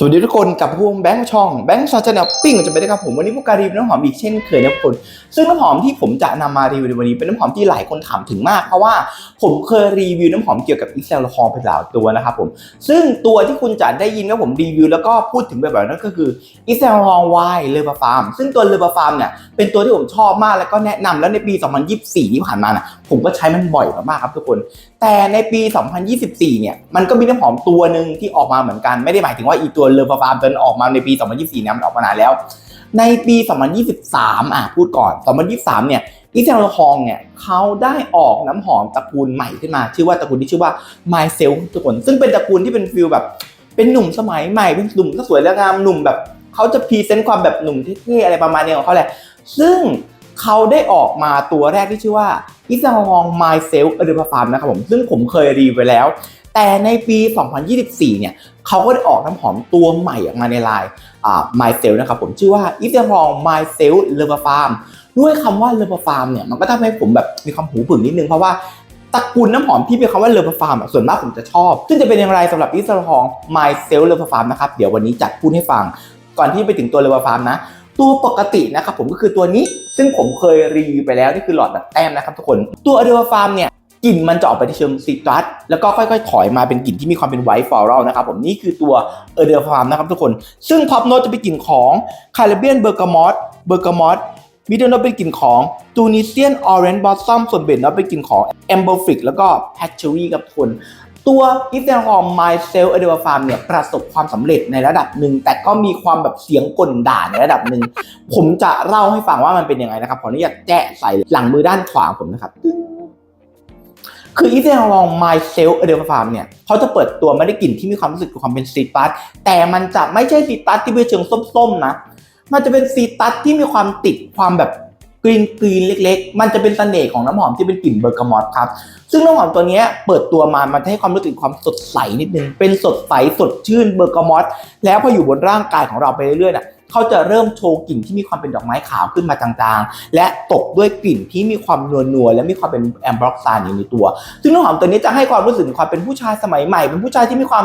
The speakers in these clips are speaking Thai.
สวัสดีทุกคนกับพวงแบงค์ช่องแบงค์ชาแนลปิ้งจะไปได้ครับผมวันนี้พวกการีวิวน้ำหอมอีกเช่นเคยนะทุกคน ซึ่งน้ำหอมที่ผมจะนำมารีวิวในวันนี้เป็นน้ำหอมที่หลายคนถามถึงมาก เพราะว่าผมเคยรีวิวน้ำหอมเกี่ยวกับอีเซลลคอไปหลายตัวนะครับผมซึ่งตัวที่คุณจะได้ยินว่าผมรีวิวแล้วก็พูดถึงแบบนั้นก็คืออีเซลลองไวเลอร์ฟาร์มซึ่งตัวเลอร์ฟาร์มเนี่ยเป็นตัวที่ผมชอบมากแล้วก็แนะนำแล้วในปี 2024 ที่ผ่านมาน่ะผมก็ใช้มันบ่อยมากๆครับทุกคน แต่ในปี 2024 เนี่ยมันก็มีน้ำหอมตัวหนึ่งที่ออกมาเหมือนกันไม่ได้หมายถึงว่าอีตัวเลอฟาร์มตัวนั้นออกมาในปี 2024เนี่ยมันออกมานานแล้ว ในปี 2023 อะพูดก่อน 2023 เนี่ยอีเซลฮองเนี่ยเขาได้ออกน้ำหอมตระกูลใหม่ขึ้นมา ชื่อว่าตระกูลที่ชื่อว่า My s e l ทุกคนซึ่งเป็นตระกูลที่เป็นฟิลแบบ เป็นหนุ่มสมัยใหม่เป็นหนุ่มก็สวยและงามหนุ่มแบบเขาจะพรีเซนต์ความแบบหนุ่มเท่ๆอะไรประมาณนี้ของเขาแหละ ซึ่งเขาได้ออกมาตัวแรกที่ชื่อว่าอิซาฮอง Myself a d e r p a r m นะครับผม ซึ่งผมเคยรีวิวไปแล้ว แต่ในปี 2024 เนี่ยเขาก็ได้ออกน้ำหอมตัวใหม่ออกมาในไลน์อ่า Myself นะครับผมชื่อว่า i s a h o n g Myself l e v e r f a r m ด้วยคำว่า l e v e r f a r m เนี่ยมันก็ทำให้ผมแบบมีความหูผึ่งนิดนึงเพราะว่าตระกูลน้ำหอมที่มีคำว่า l e v e r f a r m อะส่วนมากผมจะชอบ ซึ่งจะเป็นอย่างไรสำหรับ i s a h o n g Myself l e v e r f a r m นะครับเดี๋ยววันนี้จัดพูดให้ฟัง ก่อนที่ไปถึงตัว l e v e r f a r m นะ ตัวปกตินะครับผมก็คือตัวนี้ ซึ่งผมเคยรีวิวไปแล้ว นี่คือหลอดแบบแต้มนะครับทุกคน ตัวเดอร์ฟาร์มเนี่ย กลิ่นมันจะออกไปในเชิงซิตรัสแล้วก็ค่อยๆ ถอยมาเป็นกลิ่นที่มีความเป็นไวท์ฟลอรัลนะครับผมนี่คือตัวเอเดอร์ฟาร์มนะครับทุกคน ซึ่งท็อปโนตจะเป็นกลิ่นของคาริเบียนเบอร์กามอสเบอร์กามอสมิดเดิลโนตเป็นกลิ่นของตูนิเซียนออเรนจ์บอสซัมส่วนเบนโนตเป็นกลิ่นของแอมเบอร์ฟิกแล้วก็แพชเชอรี่ครับทุกคนตัวอิสเซนฮอมไมเซลเอเดอร์ฟาร์มเนี่ยประสบความสำเร็จในระดับหนึ่ง แต่ก็มีความแบบเสียงกลด่าในระดับหนึ่ง ผมจะเล่าให้ฟังว่ามันเป็นยังไงนะครับ ขออนุญาตแจ้ใส่หลังมือด้านขวาผมนะครับ คืออีเซนฮอมไมเซลเอเดอร์ฟาร์มเนี่ยเขาจะเปิดตัวไม่ได้กลิ่นที่มีความรู้สึกความเป็นซีตัสแต่มันจะไม่ใช่ซีตัสที่เป็นเชิงส้มๆนะ มันจะเป็นซีตัสที่มีความติดความแบบกรีนกรีนเล็ก ๆ มันจะเป็นเสน่ห์ของน้ำหอมที่เป็นกลิ่นเบอร์กามอตครับ ซึ่งน้ำหอมตัวนี้เปิดตัวมา มันจะให้ความรู้สึกความสดใสนิดนึง เป็นสดใสสดชื่นเบอร์กามอตแล้วพออยู่บนร่างกายของเราไปเรื่อยๆน่ะ เขาจะเริ่มโชว์กลิ่นที่มีความเป็นดอกไม้ขาวขึ้นมาจางๆ และตกด้วยกลิ่นที่มีความนัวๆและมีความเป็นแอมบล็อกซานอยู่ในตัว ซึ่งน้ำหอมตัวนี้จะให้ความรู้สึกถึงความเป็นผู้ชายสมัยใหม่ เป็นผู้ชายที่มีความ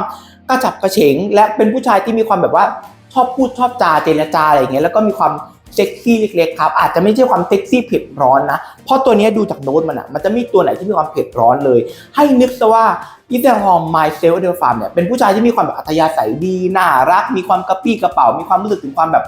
กระฉับกระเฉง และเป็นผู้ชายที่มีความแบบว่าชอบพูดชอบจาเจรจาอะไรอย่างเงี้ยแล้วก็มีความ เซ็กซี่เล็กๆครับอาจจะไม่ใช่ความเซ็กซี่เผ็ดร้อนนะ เพราะตัวนี้ดูจากโน้ตมันอะมันจะไม่มีตัวไหนที่มีความเผ็ดร้อนเลย ให้นึกซะว่าอีเซนฮอมไมเซลเดลฟาร์มเนี่ยเป็นผู้ชายที่มีความแบบอัธยาศัยดีน่ารัก มีความกระปี้กระเป๋า มีความรู้สึกถึงความแบบ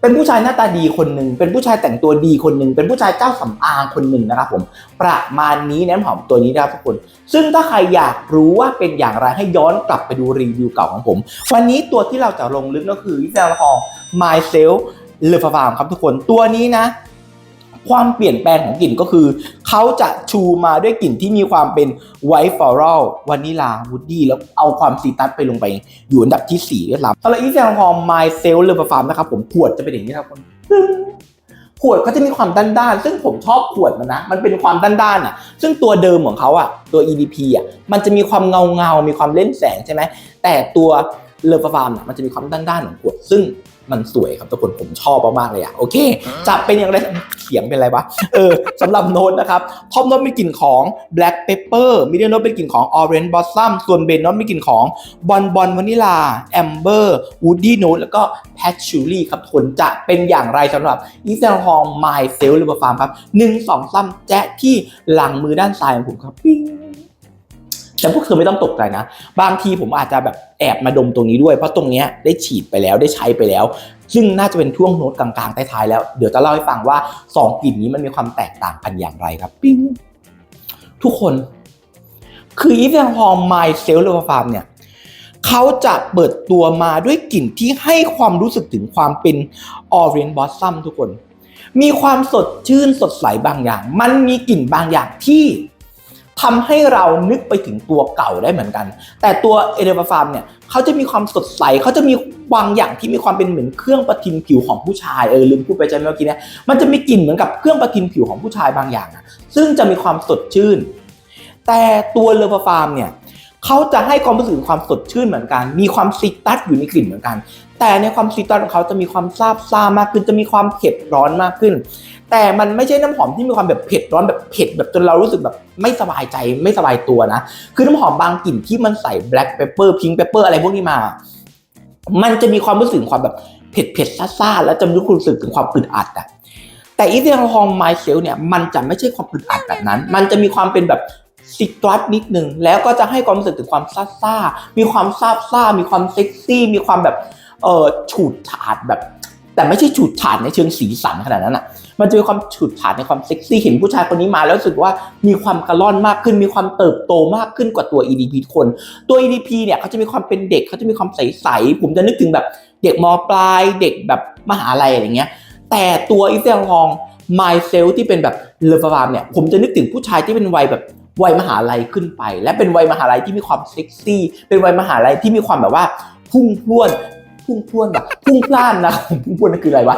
เป็นผู้ชายหน้าตาดีคนหนึ่ง เป็นผู้ชายแต่งตัวดีคนหนึ่ง เป็นผู้ชายเจ้าสำอางคนหนึ่งนะครับผม ประมาณนี้น้ำหอมตัวนี้นะครับทุกคน ซึ่งถ้าใครอยากรู้ว่าเป็นอย่างไรให้ย้อนกลับไปดูรีวิวเก่าของผม วันนี้ตัวที่เราจะลงลึกก็คือวิจารณ์ของ Myself เลฟาร์มครับทุกคนตัวนี้นะ ความเปลี่ยนแปลงของกลิ่นก็คือ เขาจะชูมาด้วยกลิ่นที่มีความเป็นไวท์ฟลอรัลวานิลาวูดดี้แล้วเอาความซีตัสไปลงไป อยู่อันดับที่4ด้วยซ้ำสำหรับอีแซลฮอมไมเซลเลฟาร์มนะครับผมขวดจะเป็นอย่างนี้ครับคนขวดก็จะมีความด้านๆ ซึ่งผมชอบขวดมันนะ มันเป็นความด้านๆอะ ซึ่งตัวเดิมของเขาอะ ตัว EDP อะ มันจะมีความเงาเงาๆมีความเล่นแสงใช่ไหม แต่ตัวเลฟาร์มอะมันจะมีความด้านๆของขวด ซึ่ง มันสวยครับทุกคนผมชอบมากๆเลยอะโอเค จะเป็นอย่างไรเสียงเป็นอะไรวะเออสำหรับโน้ตนะครับท็อปโน้ตมีกลิ่นของ black pepper มิดเดิลโน้ตเป็นกลิ่นของ orange blossom ส่วนเบนโน้ตมีกลิ่นของบอนบอนวานิลา amber woody note แล้วก็ patchouli ครับทุกคนจะเป็นอย่างไรสำหรับ e s a n h o n g my self l i b e r farm ครับหนึ่งสองสามแจ๊ะที่หลังมือด้านซ้ายของผมครับปิ้ง แต่พวกเธอไม่ต้องตกใจนะ บางทีผมอาจจะแบบแอบมาดมตรงนี้ด้วย เพราะตรงเนี้ยได้ฉีดไปแล้วได้ใช้ไปแล้ว ซึ่งน่าจะเป็นช่วงโน้ตกลางๆท้ายๆแล้ว เดี๋ยวจะเล่าให้ฟังว่า 2กลิ่นนี้มันมีความแตกต่างกันอย่างไรครับ ปิ้งทุกคน คืออีฟยังฮอมไมเซลเลอร์ฟาร์มเนี่ยเขาจะเปิดตัวมาด้วยกลิ่นที่ให้ความรู้สึกถึงความเป็นออเรน e ์บอสซัมทุกคน มีความสดชื่นสดใสบางอย่าง มันมีกลิ่นบางอย่างที่ ทำให้เรานึกไปถึงตัวเก่าได้เหมือนกัน แต่ตัวเอเดอร์ฟาร์มเนี่ยเขาจะมีความสดใสเขาจะมีบางอย่างที่มีความเป็นเหมือนเครื่องประทินผิวของผู้ชายเออลืมพูดไปใจเมื่อกี้เนี่ยมันจะมีกลิ่นเหมือนกับเครื่องประทินผิวของผู้ชายบางอย่างอะซึ่งจะมีความสดชื่น แต่ตัวเลอฟาร์มเนี่ย เขาจะให้ความรู้สึกความสดชื่นเหมือนกัน มีความซิตัสอยู่ในกลิ่นเหมือนกัน แต่ในความซิตัสของเขาจะมีความซาบซ่ามากขึ้น จะมีความเผ็ดร้อนมากขึ้น แต่มันไม่ใช่น้ำหอมที่มีความแบบเผ็ดร้อนแบบเผ็ดแบบจนเรารู้สึกแบบไม่สบายใจไม่สบายตัวนะ คือน้ำหอมบางกลิ่นที่มันใส่ black pepper pink pepper อะไรพวกนี้มา มันจะมีความรู้สึกความแบบเผ็ดเผ็ดๆซ่าๆแล้วจะรู้สึกถึงความอึดอัดอะแต่อีเทอร์ฮองไมเซลเนี่ยมันจะไม่ใช่ความอึดอัดแบบนั้น มันจะมีความเป็นแบบ ซิตรัสนิดหนึ่งแล้วก็จะให้ความรู้สึกถึงความซ่ามีความซาบซ่า มีความเซ็กซี่ มีความแบบเออฉูดฉาดแบบ แต่ไม่ใช่ฉูดฉาดในเชิงสีสันขนาดนั้นอะมันจะมีความฉูดฉาดในความเซ็กซี่ เห็นผู้ชายคนนี้มาแล้วรู้สึกว่ามีความกระล่อนมากขึ้น มีความเติบโตมากขึ้นกว่าตัว EDP คน ตัว EDP เนี่ยเขาจะมีความเป็นเด็กเขาจะมีความใสๆผมจะนึกถึงแบบเด็กมปลายเด็กแบบมหาลัยอะไรเงี้ย แต่ตัวอีเซลฮองไมเซลที่เป็นแบบเลฟามเนี่ย ผมจะนึกถึงผู้ชายที่เป็นวัยแบบ วัยมหาลัยขึ้นไป และเป็นวัยมหาลัยที่มีความเซ็กซี่ เป็นวัยมหาลัยที่มีความแบบว่าพุ่งพรวดพุ่งพรวดแบบพุ่งพล่านนะพุ่งพรวดนั่นคืออะไรวะ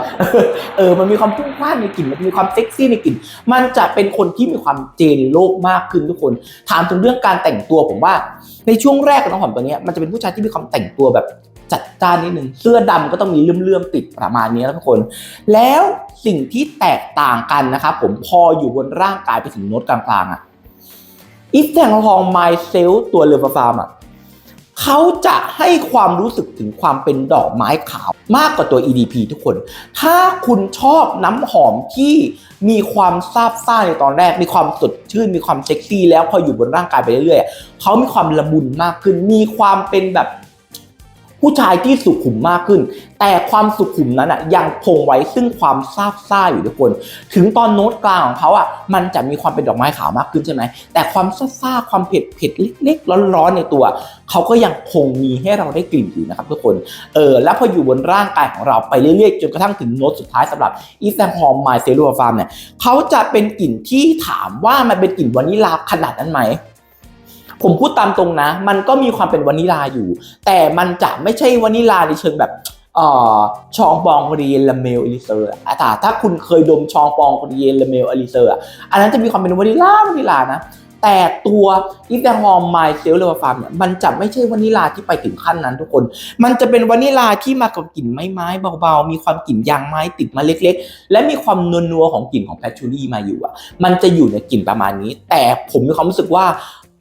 เออมันมีความพุ่งพล่านในกลิ่นมันมีความเซ็กซี่ในกลิ่น มันจะเป็นคนที่มีความเจนโลกมากขึ้นทุกคน ถามถึงเรื่องการแต่งตัวผมว่า ในช่วงแรกของน้องหอมตัวนี้มันจะเป็นผู้ชายที่มีความแต่งตัวแบบจัดจ้านนิดนึงเสื้อดำก็ต้องมีเลื่อมๆติดประมาณนี้นะทุกคน แล้วสิ่งที่แตกต่างกันนะครับผมพออยู่บนร่างกายไปถึงโน้ตกลางๆอะ อีฟแทงทองไมเซลตัวเรือฟาร์มอะเขาจะให้ความรู้สึกถึงความเป็นดอกไม้ขาวมากกว่าตัว EDP ทุกคน ถ้าคุณชอบน้ำหอมที่มีความซาบซ่าในตอนแรก มีความสดชื่น มีความเซ็กซี่แล้วพออยู่บนร่างกายไปเรื่อยๆ เขามีความละมุนมากขึ้น มีความเป็นแบบ ผู้ชายที่สุขุมมากขึ้น แต่ความสุขุมนั้นอะยังคงไว้ซึ่งความซาบซ่าอยู่ทุกคน ถึงตอนโน้ตกลางของเขาอะมันจะมีความเป็นดอกไม้ขาวมากขึ้นใช่ไหมแต่ความซาบซ่าความเผ็ดเผ็ดเล็กๆ ร้อนๆในตัว เขาก็ยังคงมีให้เราได้กลิ่นอยู่นะครับทุกคนเออแล้วพออยู่บนร่างกายของเราไปเรื่อยๆ จนกระทั่งถึงโน้ตสุดท้ายสำหรับอีสแซงฮอมไมเซลูฟาร์มเนี่ยเขาจะเป็นกลิ่นที่ถามว่ามันเป็นกลิ่นวานิลาขนาดนั้นไหม ผมพูดตามตรงนะ มันก็มีความเป็นวานิลาอยู่ แต่มันจะไม่ใช่วานิลาในเชิงแบบออชองปองรียนลาเมลอลิเซอร์อะแต่ถ้าคุณเคยดมชองปองรียนลาเมลอลิเซอร์อันนั้นจะมีความเป็นวานิลาวานิลานะ แต่ตัวอีแตงฮอมไมเซลเลอร์ฟาร์มเนี่ยมันจะไม่ใช่วานิลาที่ไปถึงขั้นนั้นทุกคน มันจะเป็นวานิลาที่มากับกลิ่นไม้ไม้ๆเบาๆ มีความกลิ่นยางไม้ติดมาเล็กๆ และมีความนัวๆของกลิ่นของแพชชูรี่มาอยู่อะ มันจะอยู่ในกลิ่นประมาณนี้ แต่ผมมีความรู้สึกว่า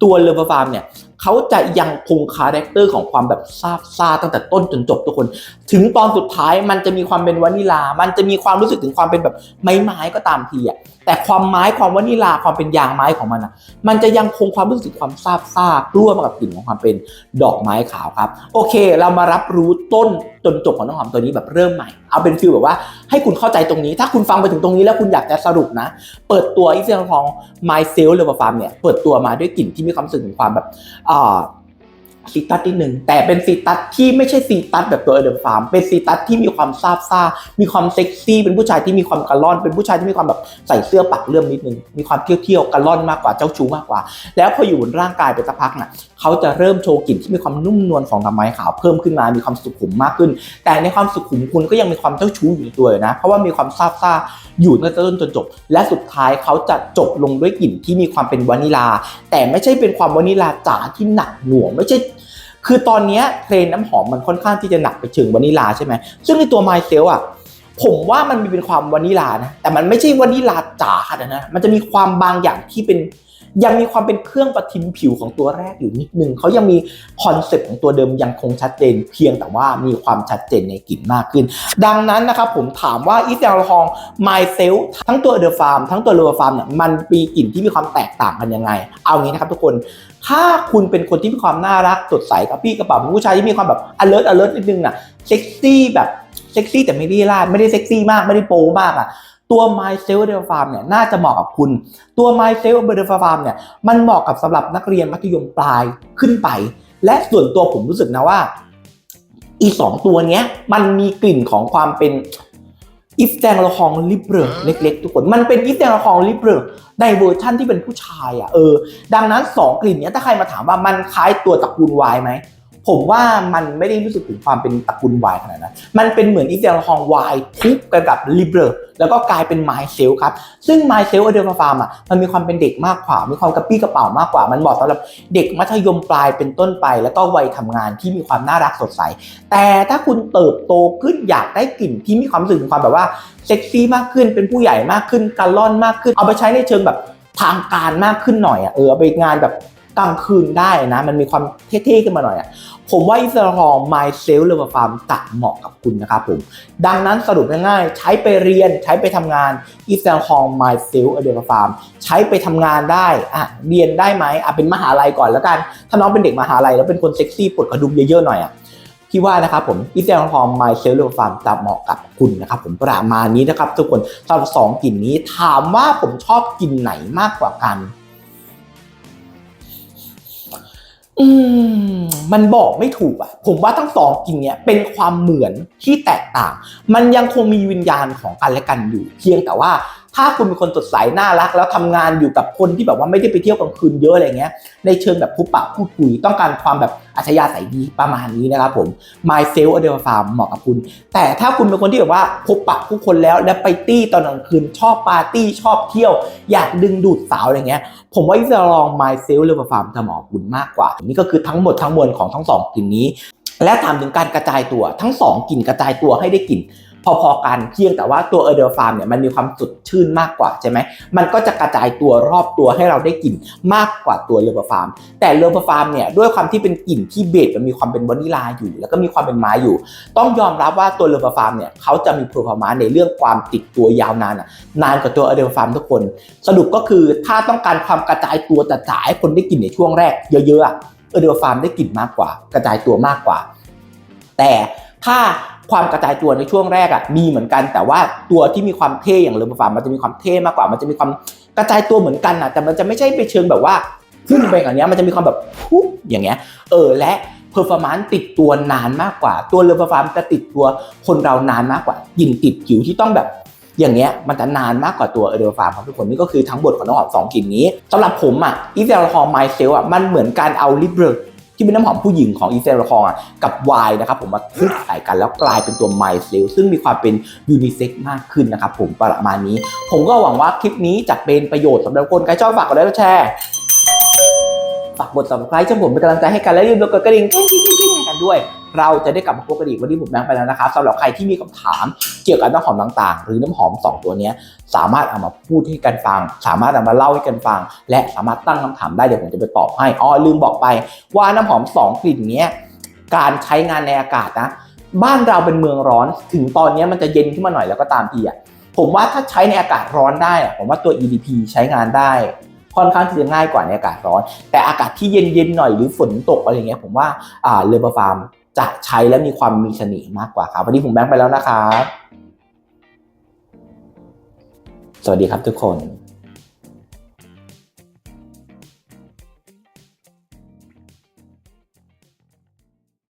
ตัวเลเวอร์ฟาร์มเนี่ยเขาจะยังคงคาแรคเตอร์ของความแบบซาบซาตั้งแต่ต้นจนจบทุกคน ถึงตอนสุดท้ายมันจะมีความเป็นวานิลา มันจะมีความรู้สึกถึงความเป็นแบบไม้ไม้ๆก็ตามทีอะแต่ความไม้ความวานิลาความเป็นยางไม้ของมันอะ มันจะยังคงความรู้สึกความซาบซ่ากลัวมากับกลิ่นของความเป็นดอกไม้ขาวครับ โอเค เรามารับรู้ต้นจนจบของน้ำหอมตัวนี้แบบเริ่มใหม่ เอาเป็นฟีลแบบว่าให้คุณเข้าใจตรงนี้ ถ้าคุณฟังไปถึงตรงนี้แล้วคุณอยากจะสรุปนะ เปิดตัวอีเซนของ My s e l เลเวอร์ฟาร์มเนี่ย เปิดตัวมาด้วยกลิ่นที่มีความรู้สึกถึงความแบบอ่า ซีตัสนิดหนึ่งแต่เป็นซีตัสที่ไม่ใช่ซีตัสแบบตัวเดอร์ฟาร์มเป็นซีตัสที่มีความซาบซ่า มีความเซ็กซี่ เป็นผู้ชายที่มีความกระล่อน เป็นผู้ชายที่มีความแบบใส่เสื้อปักเลื่อมนิดนึง มีความเที่ยวๆกระล่อนมากกว่าเจ้าชู้มากกว่า แล้วพออยู่บนร่างกายไปสักพักน่ะเขาจะเริ่มโชว์กลิ่นที่มีความนุ่มนวลของดอกไม้ขาวเพิ่มขึ้นมา มีความสุขุมมากขึ้น แต่ในความสุขุมคุณก็ยังมีความเจ้าชู้อยู่ในตัวนะ เพราะว่ามีความซาบซ่าอยู่ตั้งแต่ต้นจนจบ และสุดท้ายเขาจะจบลงด้วยกลิ่นที่มีความเป็นวานิลา แต่ไม่ใช่เป็นความวานิลาจ๋าที่หนักหน่วงไม่ใช่ คือตอนนี้เทรนน้ำหอมมันค่อนข้างที่จะหนักไปถึงวานิลาใช่ไหมซึ่งในตัวไมเซลอะผมว่ามันมีเป็นความวานิลานะแต่มันไม่ใช่วานิลาจ๋าขนาดนั้นนะมันจะมีความบางอย่างที่เป็น ยังมีความเป็นเครื่องประทินผิวของตัวแรกอยู่นิดนึงเขายังมีคอนเซ็ปต์ของตัวเดิมยังคงชัดเจน เพียงแต่ว่ามีความชัดเจนในกลิ่นมากขึ้น ดังนั้นนะครับผมถามว่าอีสแอลฮองไมเซลทั้งตัวเดอะฟาร์มทั้งตัวเลอฟาร์มเนี่ยมันมีกลิ่นที่มีความแตกต่างกันยังไง เอางี้นะครับทุกคนถ้าคุณเป็นคนที่มีความน่ารักสดใสกับพี่กระเป๋าผู้ชายที่มีความแบบ alert alert นิดนึงน่ะเซ็กซี่แบบเซ็กซี่แต่ไม่ได้ล่าดไม่ได้เซ็กซี่มากไม่ได้โป๊มากอะ ตัว My s e l f d e Farm เนี่ยน่าจะเหมาะกับคุณ ตัว My s e l f d e Farm เนี่ยมันเหมาะกับสำหรับนักเรียนมัธยมปลายขึ้นไป และส่วนตัวผมรู้สึกนะว่า อีสองตัวเนี้ยมันมีกลิ่นของความเป็นอิฟแตงละคองลิเบรเล็ก ๆ ทุกคน มันเป็นอิฟแตงละคองลิเบรในเวอร์ชั่นที่เป็นผู้ชายอะเออดังนั้น 2 กลิ่นเนี้ยถ้าใครมาถามว่ามันคล้ายตัวตระกูลวายไหม ผมว่ามันไม่ได้รู้สึกถึงความเป็นตระกูลวายขนาดนั้น มันเป็นเหมือนอีเซลฮองวายทุบกันกับลิเบอร์แล้วก็กลายเป็นไมเซลครับ ซึ่งไมเซลอเดลฟาร์มอะมันมีความเป็นเด็กมากกว่า มีความกระปี้กระเป๋ามากกว่า มันเหมาะสำหรับเด็กมัธยมปลายเป็นต้นไป แล้วก็วัยทำงานที่มีความน่ารักสดใส แต่ถ้าคุณเติบโตขึ้นอยากได้กลิ่นที่มีความรู้สึกถึงความแบบว่าเซ็กซี่มากขึ้น เป็นผู้ใหญ่มากขึ้นการล่อนมากขึ้น เอาไปใช้ในเชิงแบบทางการมากขึ้นหน่อยอะเออไปงานแบบ กลางคืนได้นะ มันมีความเท่ๆขึ้นมาหน่อยอะผมว่าอิสระทอง My Self l e v e l Farm จะเหมาะกับคุณนะครับผม ดังนั้นสรุปง่ายๆ ใช้ไปเรียนใช้ไปทำงานอิสระทอง My Self l e v e l Farm ใช้ไปทำงานได้อะเรียนได้ไหมอะเป็นมหาลัยก่อนแล้วกัน ถ้าน้องเป็นเด็กมหาลัยแล้วเป็นคนเซ็กซี่ปวดกระดุมเยอะๆหน่อยอะพี่ว่านะครับผมอิสราทองไมเซลล์ฟาร์มจะเหมาะกับคุณนะครับผมประมาณนี้นะครับทุกคนสำหรับสองกลิ่นนี้ถามว่าผมชอบกลิ่นไหนมากกว่ากัน อืมมันบอกไม่ถูกอะผมว่าทั้งสองกลิ่นเนี้ยเป็นความเหมือนที่แตกต่าง มันยังคงมีวิญญาณของกันและกันอยู่ เพียงแต่ว่า ถ้าคุณเป็นคนสดใสน่ารัก แล้วทำงานอยู่กับคนที่แบบว่าไม่ได้ไปเที่ยวกลางคืนเยอะอะไรเงี้ยในเชิงแบบพบปะพูดคุยต้องการความแบบอัธยาศัยดีประมาณนี้นะครับผม My Self a d e l Farm เหมาะกับคุณ แต่ถ้าคุณเป็นคนที่แบบว่าพบปะผู้คนแล้วและไปตี้ตอนกลางคืนชอบปาร์ตี้ชอบเที่ยว อยากดึงดูดสาวอะไรเงี้ยผมว่าจะลอง My Self l e v e l Farm จะเหมาะกับคุณมากกว่า นี่ก็คือทั้งหมดทั้งมวลของทั้งสองกลิ่นนี้ และถามถึงการกระจายตัวทั้งสองกลิ่นกระจายตัวให้ได้กลิ่น พอๆกันเพียงแต่ว่าตัวเออเดอร์ฟาร์มเนี่ยมันมีความสดชื่นมากกว่าใช่ไหมมันก็จะกระจายตัวรอบตัวให้เราได้กลิ่นมากกว่าตัวเลเบอร์ฟาร์มแต่เลเบอร์ฟาร์มเนี่ยด้วยความที่เป็นกลิ่นที่เบสมันมีความเป็นวานิลาอยู่ แล้วก็มีความเป็นไม้อยู่ ต้องยอมรับว่าตัวเลเบอร์ฟาร์มเนี่ยเขาจะมีโปรฟาร์มาในเรื่องความติดตัวยาวนานนานกว่าตัวเอเดอร์ฟาร์มทุกคน สรุปก็คือถ้าต้องการความกระจายตัวจะจ่ายให้คนได้กลิ่นในช่วงแรกเยอะๆอะเอเดอร์ฟาร์มได้กลิ่นมากกว่า กระจายตัวมากกว่า แต่ถ้า ความกระจายตัวในช่วงแรกอะมีเหมือนกัน แต่ว่าตัวที่มีความเท่อย่างเลอร์ฟาร์มมันจะมีความเท่มากกว่า มันจะมีความกระจายตัวเหมือนกันอะแต่มันจะไม่ใช่ไปเชิงแบบว่าพุ่งไปอย่างเนี้ยมันจะมีความแบบพุ่งอย่างเงี้ยเออและเพอร์ฟอร์มานซ์ติดตัวนานมากกว่า ตัวเลอร์ฟาร์มจะติดตัวคนเรานานมากกว่ากลิ่นติดผิวที่ต้องแบบอย่างเงี้ยมันจะนานมากกว่าตัวเอเดอร์ฟาร์มครับทุกคนนี่ก็คือทั้งหมดของน้ำหอมสองกลิ่นนี้สำหรับผมอะอีเซลคอร์ไมเซลอะมันเหมือนการเอาลิเบอร์ ที่เป็นน้ำหอมผู้หญิงของอีเซลคอร์กับไวน์นะครับผมมาคลุกใส่กันแล้วกลายเป็นตัวไมเซลซึ่งมีความเป็นยูนิเซ็กมากขึ้นนะครับผมประมาณนี้ ผมก็หวังว่าคลิปนี้จะเป็นประโยชน์สำหรับคนใครชอบฝากกดไลค์กดแชร์ฝากกด subscribe ช่องผมเป็นกำลังใจให้กันและอย่าลืมกดกระดิ่งกิ้งกิ๊งกิ้งกิ้งให้กันด้วย เราจะได้กลับมาพบกันอีกวันนี้ผมแบงค์ไปแล้วนะครับสำหรับใครที่มีคำถามเกี่ยวกับน้ำหอมต่างๆ หรือน้ำหอม 2 ตัวนี้สามารถเอามาพูดให้กันฟัง สามารถเอามาเล่าให้กันฟัง และสามารถตั้งคำถามได้เดี๋ยวผมจะไปตอบให้อ๋อลืมบอกไป ว่าน้ำหอม 2 กลิ่นนี้การใช้งานในอากาศนะ บ้านเราเป็นเมืองร้อน ถึงตอนนี้มันจะเย็นขึ้นมาหน่อยแล้วก็ตามทีอะผมว่าถ้าใช้ในอากาศร้อนได้อะผมว่าตัว EDP ใช้งานได้ค่อนข้างที่จะง่ายกว่าในอากาศร้อน แต่อากาศที่เย็นๆหน่อยหรือฝนตกอะไรเงี้ยผมว่าอ่าเลเบอร์ฟาร์ม จะใช้และมีความมีเสน่ห์มากกว่าครับวันนี้ผมแบงค์ไปแล้วนะครับ สวัสดีครับทุกคน